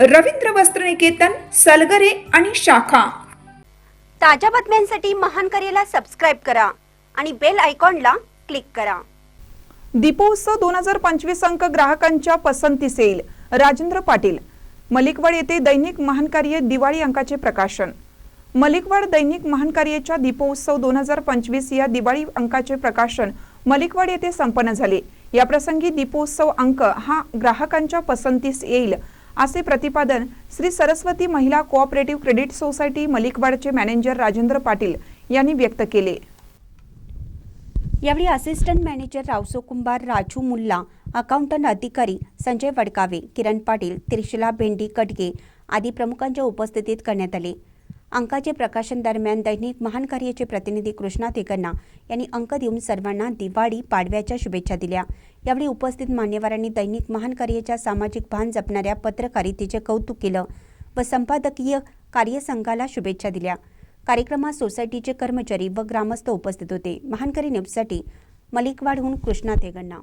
रवींद्र वस्त्रनिकेतन सलगरे आणि शाखा. ताज्या बातम्यांसाठी महान करेला सबस्क्राईब करा आणि बेल आयकॉनला क्लिक करा. दीपोत्सव दोन हजार पंचवीस अंक ग्राहकांच्या पसंतीस येईल राजेंद्र पाटील. मलिकवाड येथे दैनिक महान कार्य दिवाळी अंकाचे प्रकाशन. मलिकवाड दैनिक महान कार्याच्या दीपोत्सव दोन हजार पंचवीस या दिवाळी अंकाचे प्रकाशन मलिकवाड येथे संपन्न झाले. याप्रसंगी दीपोत्सव अंक हा ग्राहकांच्या पसंतीस येईल. असे प्रतिपादन Shri Saraswati Mahila co-operative credit society मलिकवाडचे manager Rajendra Patil यांनी व्यक्त केले. यावेळी assistant manager Raoso Kumbhar Raju Mulla accountant अधिकारी संजय वडकावे किरण पाटील त्रिशला भेंडी कटगे आदी प्रमुखांच्या उपस्थितीत करण्यात आले. अंकाचे प्रकाशन दरम्यान दैनिक महान कार्याचे प्रतिनिधी कृष्णा तिकन्ना यांनी अंक देऊन सर्वांना दिवाळी पाडव्याच्या शुभेच्छा दिल्या. यावेळी उपस्थित मान्यवरांनी दैनिक महान कार्याच्या सामाजिक भान जपणाऱ्या पत्रकारितेचे कौतुक केलं व संपादकीय कार्यसंघाला शुभेच्छा दिल्या. कार्यक्रमात सोसायटीचे कर्मचारी व ग्रामस्थ उपस्थित होते. महानकरी न्यूजसाठी मलिकवाडहून कृष्णा तेगण्णा